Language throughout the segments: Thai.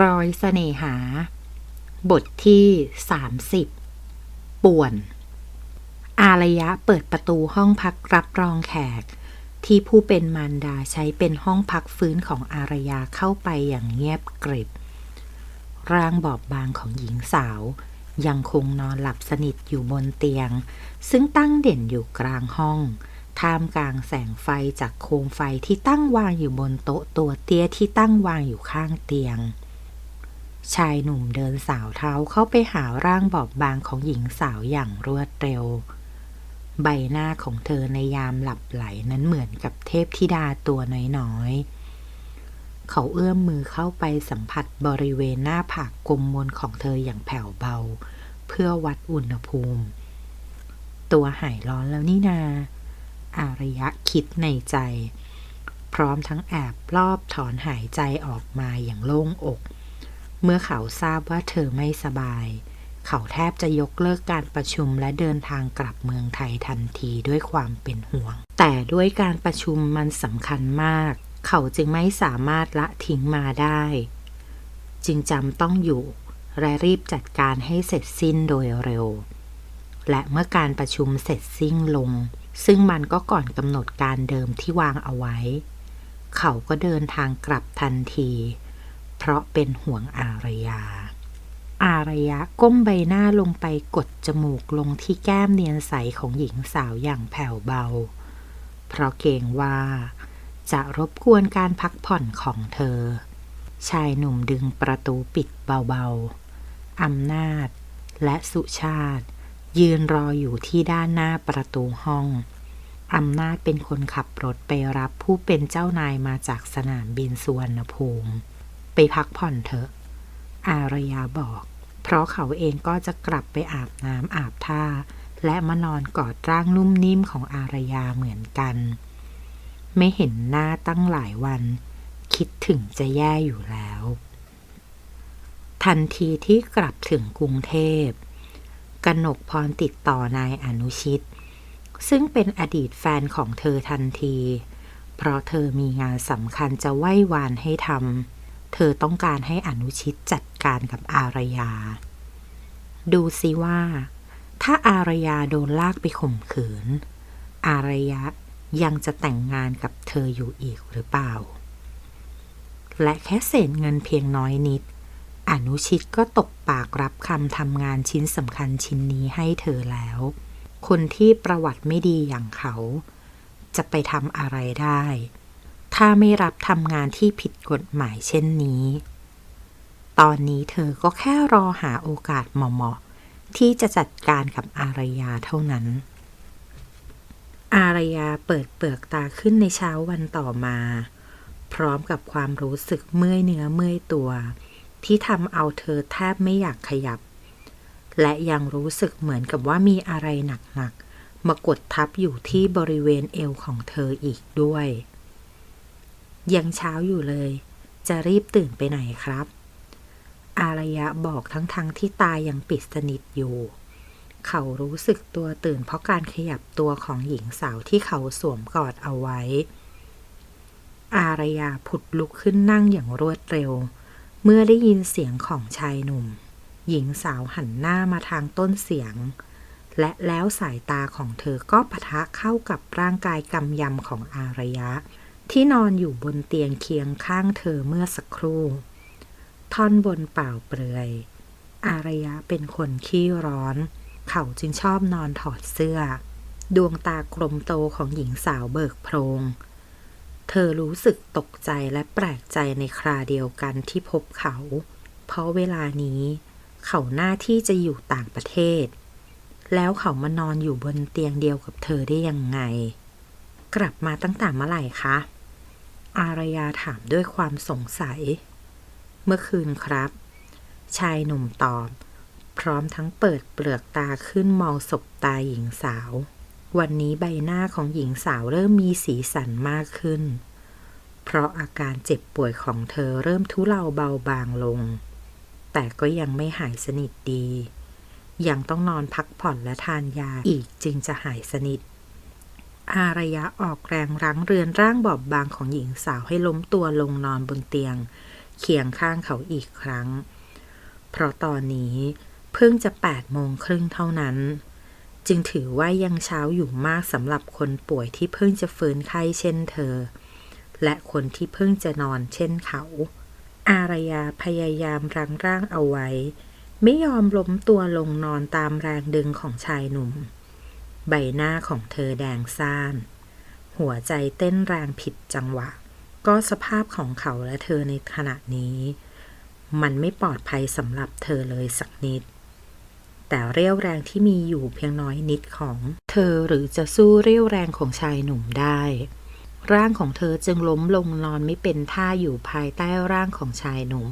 รอยเสน่หา บทที่ 30 ป่วน อารยะเปิดประตูห้องพักรับรองแขก ที่ผู้เป็นมารดาใช้เป็นห้องพักฟื้นของอารยาเข้าไปอย่างเงียบกริบ ร่างบอบบางของหญิงสาว ยังคงนอนหลับสนิทอยู่บนเตียง ซึ่งตั้งเด่นอยู่กลางห้องท่ามกลางแสงไฟจากโคมไฟที่ตั้งวางอยู่บนโต๊ะตัวเตี้ยที่ตั้งวางอยู่ข้างเตียง ชายหนุ่มเดินสาวเท้าเข้าไปหาร่างบอบบางของหญิงสาวอย่างรวดเร็ว ใบหน้าของเธอในยามหลับไหลนั้นเหมือนกับเทพธิดาตัวน้อยๆ เขาเอื้อมมือเข้าไปสัมผัสบริเวณหน้าผากกลมมนของเธออย่างแผ่วเบา เพื่อวัดอุณหภูมิ ตัวหายร้อนแล้วนี่นา อารยะคิดในใจ พร้อมทั้งแอบรอบถอนหายใจออกมาอย่างโล่งอก เมื่อเขาทราบว่าเธอไม่สบาย เขาแทบจะยกเลิกการประชุมและเดินทางกลับเมืองไทยทันทีด้วยความเป็นห่วง แต่ด้วยการประชุมมันสำคัญมาก เขาจึงไม่สามารถละทิ้งมาได้ จึงจำต้องอยู่ และรีบจัดการให้เสร็จสิ้นโดยเร็ว และเมื่อการประชุมเสร็จสิ้นลง ซึ่งมันก็ก่อนกำหนดการเดิมที่วางเอาไว้ เขาก็เดินทางกลับทันที ราะเป็นห่วงอารยา อารยะก้มใบหน้าลงไปกดจมูกลงที่แก้มเนียนใสของหญิงสาวอย่างแผ่วเบา เพราะเกรงว่า จะรบกวนการพักผ่อนของเธอ ชายหนุ่มดึงประตูปิดเบาๆ อำนาจและสุชาติ ยืนรออยู่ที่ด้านหน้าประตูห้องอำนาจเป็นคนขับรถไปรับผู้เป็นเจ้านายมาจากสนามบินสุวรรณภูมิ ไปพักผ่อนเถอะ อารยาบอก เพราะเขาเองก็จะกลับไปอาบน้ำอาบท่า และมานอนกอดร่างนุ่มนิ่มของอารยาเหมือนกัน ไม่เห็นหน้าตั้งหลายวัน คิดถึงจะแย่อยู่แล้ว ทันทีที่กลับถึงกรุงเทพกนกพรติดต่อนายอนุชิต ซึ่งเป็นอดีตแฟนของเธอทันที เพราะเธอมีงานสำคัญจะไหว้วานให้ทำ เธอต้องการให้อนุชิตจัดการกับอารยา ดูซิว่า ถ้าอารยาโดนลากไปข่มขืน อารยะยังจะแต่งงานกับเธออยู่อีกหรือเปล่า และแค่เศษเงินเพียงน้อยนิด อนุชิตก็ตกปากรับคำทำงานชิ้นสำคัญชิ้นนี้ให้เธอแล้ว คนที่ประวัติไม่ดีอย่างเขา จะไปทำอะไรได้ ถ้าไม่รับทำงานที่ผิดกฎหมายเช่นนี้ ตอนนี้เธอก็แค่รอหาโอกาสเหมาะๆที่จะจัดการกับอารยาเท่านั้น อารยาเปิดเปลือกตาขึ้นในเช้าวันต่อมา พร้อมกับความรู้สึกเมื่อยเนื้อเมื่อยตัว ที่ทำเอาเธอแทบไม่อยากขยับ และยังรู้สึกเหมือนกับว่ามีอะไรหนักๆมากดทับอยู่ที่บริเวณเอวของเธออีกด้วย ยังเช้าอยู่เลย จะรีบตื่นไปไหนครับ อารยะบอกทั้งๆทที่ตายังปิดสนิทอยู่ เขารู้สึกตัวตื่นเพราะการขยับตัวของหญิงสาวที่เขาสวมกอดเอาไว้ อารยาผุดลุกขึ้นนั่งอย่างรวดเร็ว เมื่อได้ยินเสียงของชายหนุ่ม หญิงสาวหันหน้ามาทางต้นเสียงและแล้วสายตาของเธอก็ปะทะเข้ากับร่างกายกำยำของอารยะ ที่นอนอยู่บนเตียงเคียงข้างเธอเมื่อสักครู่ ท่อนบนเปล่าเปลือย อารยะเป็นคนขี้ร้อน เขาจึงชอบนอนถอดเสื้อ ดวงตากลมโตของหญิงสาวเบิกโพรง เธอรู้สึกตกใจและแปลกใจในคราเดียวกันที่พบเขา เพราะเวลานี้ เขาหน้าที่จะอยู่ต่างประเทศ แล้วเขามานอนอยู่บนเตียงเดียวกับเธอได้ยังไง กลับมาตั้งแต่เมื่อไหร่คะ อารยาถามด้วยความสงสัย เมื่อคืนครับ ชายหนุ่มตอบ พร้อมทั้งเปิดเปลือกตาขึ้นมองศบตาหญิงสาว วันนี้ใบหน้าของหญิงสาวเริ่มมีสีสันมากขึ้น เพราะอาการเจ็บป่วยของเธอเริ่มทุเลาเบาบางลง แต่ก็ยังไม่หายสนิทดี ยังต้องนอนพักผ่อนและทานยาอีกจึงจะหายสนิท อารยะออกแรงรั้งเรือนร่างบอบบางของหญิงสาวให้ล้มตัวลงนอนบนเตียง เคียงข้างเขาอีกครั้ง เพราะตอนนี้เพิ่งจะแปดโมงครึ่งเท่านั้น จึงถือว่ายังเช้าอยู่มากสำหรับคนป่วยที่เพิ่งจะฟื้นไข้เช่นเธอ และคนที่เพิ่งจะนอนเช่นเขา อารยาพยายามรั้งร่างเอาไว้ ไม่ยอมล้มตัวลงนอนตามแรงดึงของชายหนุ่ม ใบหน้าของเธอแดงซ่าน หัวใจเต้นแรงผิดจังหวะ ก็สภาพของเขาและเธอในขณะนี้ มันไม่ปลอดภัยสำหรับเธอเลยสักนิด แต่เรี่ยวแรงที่มีอยู่เพียงน้อยนิดของเธอหรือจะสู้เรี่ยวแรงของชายหนุ่มได้ ร่างของเธอจึงล้มลงนอนไม่เป็นท่าอยู่ภายใต้ร่างของชายหนุ่ม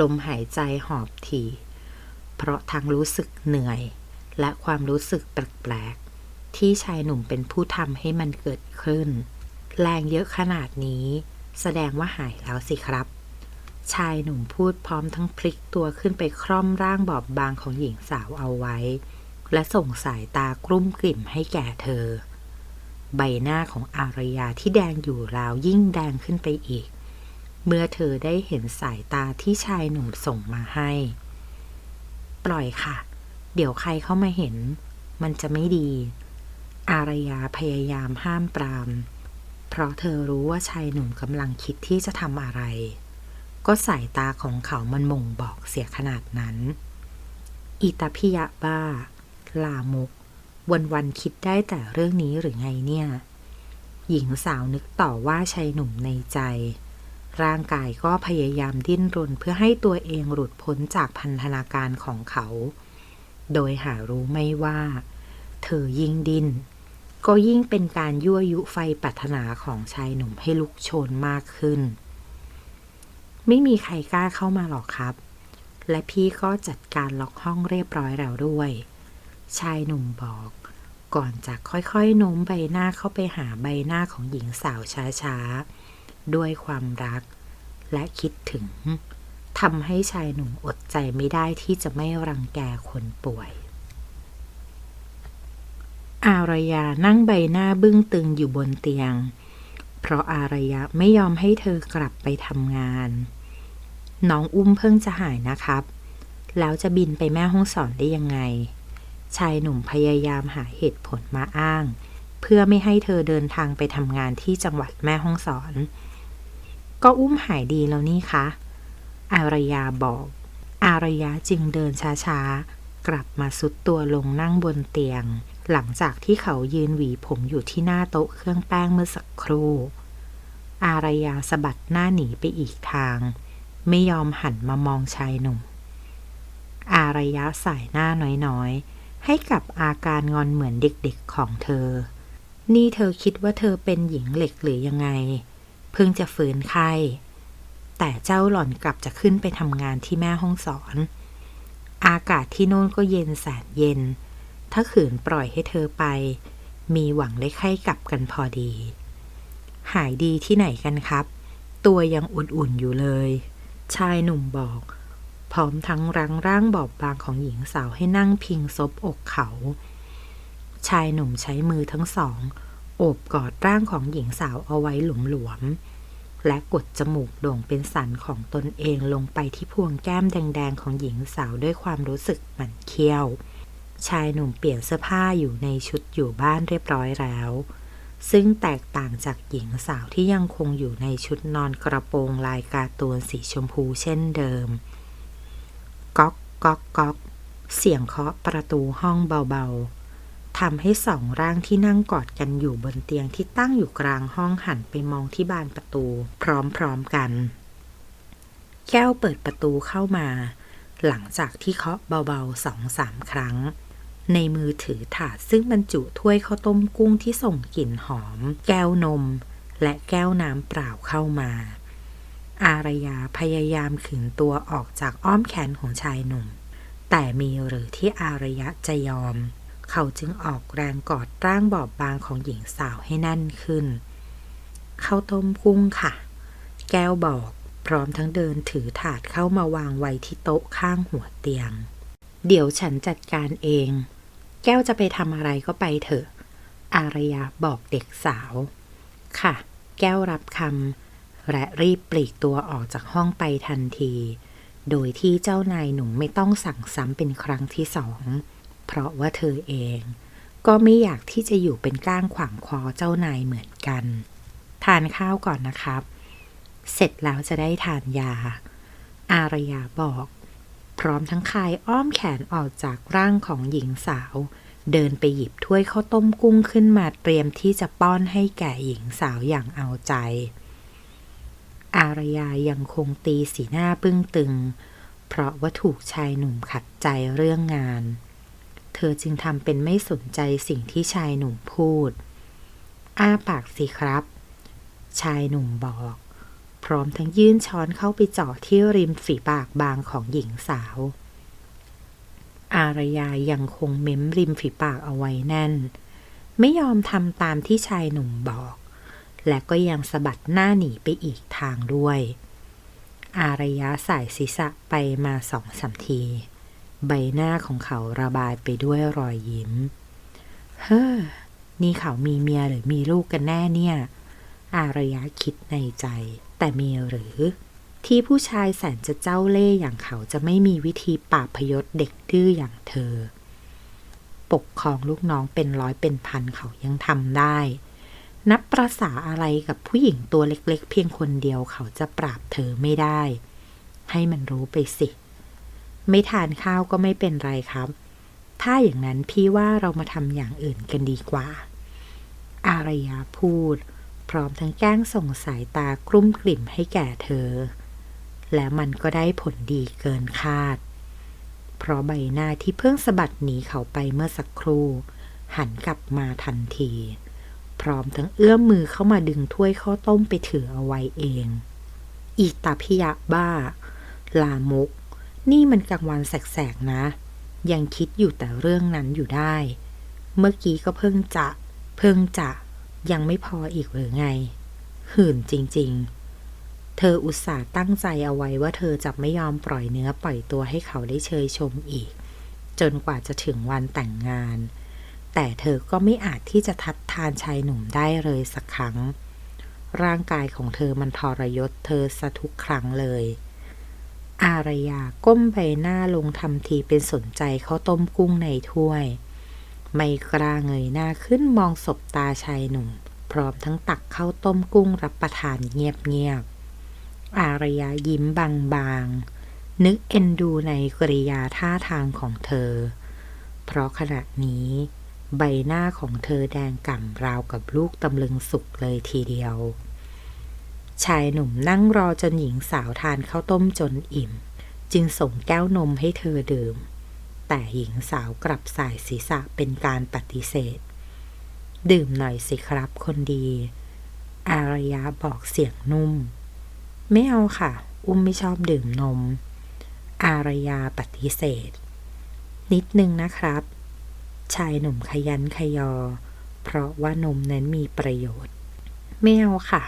ลมหายใจหอบถี่ เพราะทั้งรู้สึกเหนื่อย และความรู้สึกแปลกๆ ที่ชายหนุ่มเป็นผู้ทำให้มันเกิดขึ้น แรงเยอะขนาดนี้ แสดงว่าหายแล้วสิครับ ชายหนุ่มพูดพร้อมทั้งพลิกตัวขึ้นไปคร่อมร่างบอบบางของหญิงสาวเอาไว้ และส่งสายตากลุ้มกลิ่มให้แก่เธอ ใบหน้าของอารยาที่แดงอยู่ราวยิ่งแดงขึ้นไปอีก เมื่อเธอได้เห็นสายตาที่ชายหนุ่มส่งมาให้ ปล่อยค่ะ เดี๋ยวใครเข้ามาเห็น มันจะไม่ดี อารยาพยายามห้ามปราม เพราะเธอรู้ว่าชายหนุ่มกำลังคิดที่จะทำอะไร ก็สายตาของเขามันม่งบอกเสียขนาดนั้น อิตาพิยะบ้า ลามกวันวันๆคิดได้แต่เรื่องนี้หรือไงเนี่ย หญิงสาวนึกต่อว่าชายหนุ่มในใจร่างกายก็พยายามดิ้นรนเพื่อให้ตัวเองหลุดพ้นจากพันธนาการของเขา โดยหารู้ไม่ว่า เธอยิ่งดิ้น ก็ยิ่งเป็นการยั่วยุไฟปรารถนาของชายหนุ่มให้ลุกโชนมากขึ้น ไม่มีใครกล้าเข้ามาหรอกครับ และพี่ก็จัดการล็อกห้องเรียบร้อยแล้วด้วย ชายหนุ่มบอก ก่อนจะค่อยๆโน้มใบหน้าเข้าไปหาใบหน้าของหญิงสาวช้าๆ ด้วยความรัก และคิดถึง ทำให้ชายหนุ่มอดใจไม่ได้ที่จะไม่รังแกคนป่วย อารยานั่งใบหน้าบึ้งตึงอยู่บนเตียง เพราะอารยาไม่ยอมให้เธอกลับไปทำงาน น้องอุ้มเพิ่งจะหายนะครับ แล้วจะบินไปแม่ห้องสอนได้ยังไง ชายหนุ่มพยายามหาเหตุผลมาอ้าง เพื่อไม่ให้เธอเดินทางไปทำงานที่จังหวัดแม่ห้องสอน ก็อุ้มหายดีแล้วนี่คะ อารยาบอก อารยาจึงเดินช้าๆ กลับมาสุดตัวลงนั่งบนเตียง หลังจากที่เขายืนหวีผมอยู่ที่หน้าโต๊ะเครื่องแป้งเมื่อสักครู่ อารยาสะบัดหน้าหนีไปอีกทาง ไม่ยอมหันมามองชายหนุ่ม อารยาสายหน้าน้อยๆ ให้กับอาการงอนเหมือนเด็กๆของเธอ นี่เธอคิดว่าเธอเป็นหญิงเหล็กหรือยังไง เพิ่งจะฝืนไข้ แต่เจ้าหล่อนกลับจะขึ้นไปทำงานที่แม่ห้องสอน อากาศที่โน่นก็เย็นแสนเย็น ถ้าขืนปล่อยให้เธอไป มีหวังได้ไข้กลับกันพอดี หายดีที่ไหนกันครับ ตัวยังอุ่นๆอยู่เลย ชายหนุ่มบอก พร้อมทั้งรังร่างบอบบางของหญิงสาวให้นั่งพิงซบอกเขา ชายหนุ่มใช้มือทั้งสองโอบกอดร่างของหญิงสาวเอาไว้หลวมๆ และกดจมูกโด่งเป็นสันของตนเองลงไปที่พวงแก้มแดงๆของหญิงสาวด้วยความรู้สึกหมันเคี้ยว ชายหนุ่มเปลี่ยนเสื้อผ้าอยู่ในชุดอยู่บ้านเรียบร้อยแล้ว ซึ่งแตกต่างจากหญิงสาวที่ยังคงอยู่ในชุดนอนกระโปรงลายการ์ตูนสีชมพูเช่นเดิม ก๊อกก๊อกก๊อกเสียงเคาะประตูห้องเบาๆ ทำให้สองร่างที่นั่งกอดกันอยู่บนเตียงที่ตั้งอยู่กลางห้องหันไปมองที่บานประตู พร้อมๆกัน แก้วเปิดประตูเข้ามา หลังจากที่เคาะเบาๆสองสามครั้ง ในมือถือถาดซึ่งบรรจุถ้วยข้าวต้มกุ้งที่ส่งกลิ่นหอม แก้วนม และแก้วน้ำเปล่าเข้ามา อารยาพยายามขืนตัวออกจากอ้อมแขนของชายหนุ่ม แต่มีหรือที่อารยะจะยอม เขาจึงออกแรงกอดร่างบอบบางของหญิงสาวให้แน่นขึ้น เข้าต้มกุ้งค่ะ แก้วบอกพร้อมทั้งเดินถือถาดเข้ามาวางไว้ที่โต๊ะข้างหัวเตียง เดี๋ยวฉันจัดการเอง แก้วจะไปทำอะไรก็ไปเถอะ อารยาบอกเด็กสาว ค่ะ แก้วรับคำและรีบปลีกตัวออกจากห้องไปทันที โดยที่เจ้านายหนุ่มไม่ต้องสั่งซ้ำเป็นครั้งที่สอง เพราะว่าเธอเอง ก็ไม่อยากที่จะอยู่เป็นก้างขวางคอเจ้านายเหมือนกัน ทานข้าวก่อนนะครับ เสร็จแล้วจะได้ทานยา อารยาบอก พร้อมทั้งคายอ้อมแขนออกจากร่างของหญิงสาว เดินไปหยิบถ้วยข้าวต้มกุ้งขึ้นมาเตรียมที่จะป้อนให้แก่หญิงสาวอย่างเอาใจ อารยายังคงตีสีหน้าบึ้งตึง เพราะว่าถูกชายหนุ่มขัดใจเรื่องงาน เธอจึงทำเป็นไม่สนใจสิ่งที่ชายหนุ่มพูด อ้าปากสิครับ ชายหนุ่มบอก พร้อมทั้งยื่นช้อนเข้าไปเจาะที่ริมฝีปากบางของหญิงสาว อารยายังคงเม้มริมฝีปากเอาไว้แน่น ไม่ยอมทำตามที่ชายหนุ่มบอก และก็ยังสะบัดหน้าหนีไปอีกทางด้วย อารยาสายศีรษะไปมาสองสามที ใบหน้าของเขาระบายไปด้วยรอยยิ้ม เฮ้อ นี่เขามีเมียหรือมีลูกกันแน่เนี่ย อารยะคิดในใจ แต่มีหรือ ที่ผู้ชายแสนจะเจ้าเล่ห์อย่างเขาจะไม่มีวิธีปราบพยศเด็กดื้ออย่างเธอ ปกครองลูกน้องเป็นร้อยเป็นพันเขายังทำได้ นับประษาอะไรกับผู้หญิงตัวเล็กๆเพียงคนเดียวเขาจะปราบเธอไม่ได้ ให้มันรู้ไปสิ ไม่ทานข้าวก็ไม่เป็นไรครับ ถ้าอย่างนั้นพี่ว่าเรามาทำอย่างอื่นกันดีกว่า อารยาพูด พร้อมทั้งแกล้งส่งสายตากลุ้มกลิ่มให้แก่เธอ และมันก็ได้ผลดีเกินคาด เพราะใบหน้าที่เพิ่งสะบัดหนีเขาไปเมื่อสักครู่ หันกลับมาทันที พร้อมทั้งเอื้อมมือเข้ามาดึงถ้วยข้าวต้มไปถือเอาไว้เอง อีตาพิยะบ้า ลามก นี่มันกลางวันแสกๆนะ ยังคิดอยู่แต่เรื่องนั้นอยู่ได้ เมื่อกี้ก็เพิ่งจะ เพิ่งจะ ยังไม่พออีกหรือไง หื่นจริง ๆ เธออุตส่าห์ตั้งใจเอาไว้ว่าเธอจะไม่ยอมปล่อยเนื้อปล่อยตัวให้เขาได้เชยชมอีก จนกว่าจะถึงวันแต่งงาน แต่เธอก็ไม่อาจที่จะทัดทานชายหนุ่มได้เลยสักครั้ง ร่างกายของเธอมันทรยศเธอสะทุกครั้งเลย อารยาก้มใบหน้าลงทำทีเป็นสนใจข้าวต้มกุ้งในถ้วย ไม่กล้าเงยหน้าขึ้นมองศบตาชายหนุ่ม พร้อมทั้งตักข้าวต้มกุ้งรับประทานเงียบๆอารยายิ้มบางๆ นึกเอ็นดูในกริยาท่าทางของเธอ เพราะขณะนี้ ใบหน้าของเธอแดงก่ำราวกับลูกตำลึงสุกเลยทีเดียว ชายหนุ่มนั่งรอจนหญิงสาวทานข้าวต้มจนอิ่ม จึงส่งแก้วนมให้เธอดื่ม แต่หญิงสาวกลับสายศีรษะเป็นการปฏิเสธ ดื่มหน่อยสิครับคนดี อารยาบอกเสียงนุ่ม ไม่เอาค่ะ อุ้มไม่ชอบดื่มนม อารยาปฏิเสธ นิดนึงนะครับ ชายหนุ่มขยันขยอ เพราะว่านมนั้นมีประโยชน์ ไม่เอาค่ะ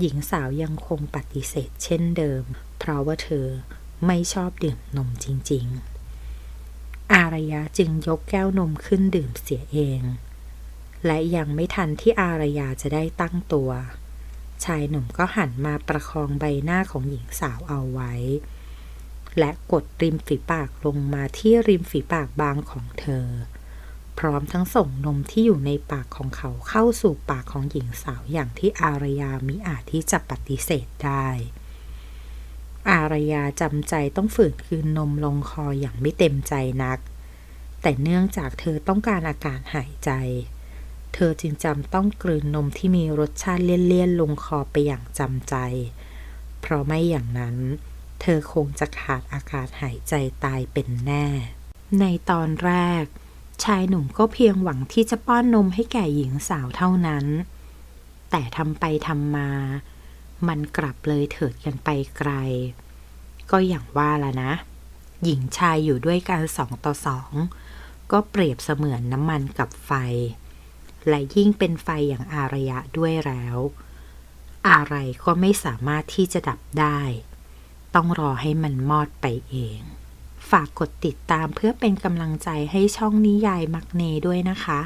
หญิงสาวยังคงปฏิเสธเช่นเดิม เพราะว่าเธอไม่ชอบดื่มนมจริง ๆ อารยาจึงยกแก้วนมขึ้นดื่มเสียเอง และยังไม่ทันที่อารยาจะได้ตั้งตัว ชายหนุ่มก็หันมาประคองใบหน้าของหญิงสาวเอาไว้ และกดริมฝีปากลงมาที่ริมฝีปากบางของเธอ พร้อมทั้งส่งนมที่อยู่ในปากของเขาเข้าสู่ปากของหญิงสาวอย่างที่อารยามิอาจที่จะปฏิเสธได้ อารยาจำใจต้องฝืนคืนนมลงคออย่างไม่เต็มใจนัก แต่เนื่องจากเธอต้องการอากาศหายใจ เธอจึงจำต้องกลืนนมที่มีรสชาติเลี่ยนๆลงคอไปอย่างจำใจ เพราะไม่อย่างนั้น เธอคงจะขาดอากาศหายใจตายเป็นแน่ ในตอนแรก ชายหนุ่มก็เพียงหวังที่จะป้อนนมให้แก่หญิงสาวเท่านั้น แต่ทำไปทำมา มันกลับเลยเถิดกันไปไกล ก็อย่างว่าละนะ หญิงชายอยู่ด้วยกันสองต่อสองก็เปรียบเสมือนน้ำมันกับไฟ และยิ่งเป็นไฟอย่างอารยะด้วยแล้ว อะไรก็ไม่สามารถที่จะดับได้ ต้องรอให้มันมอดไปเอง ฝากกดติดตามเพื่อเป็นกำลังใจให้ช่องนิยายมักเนด้วยนะคะ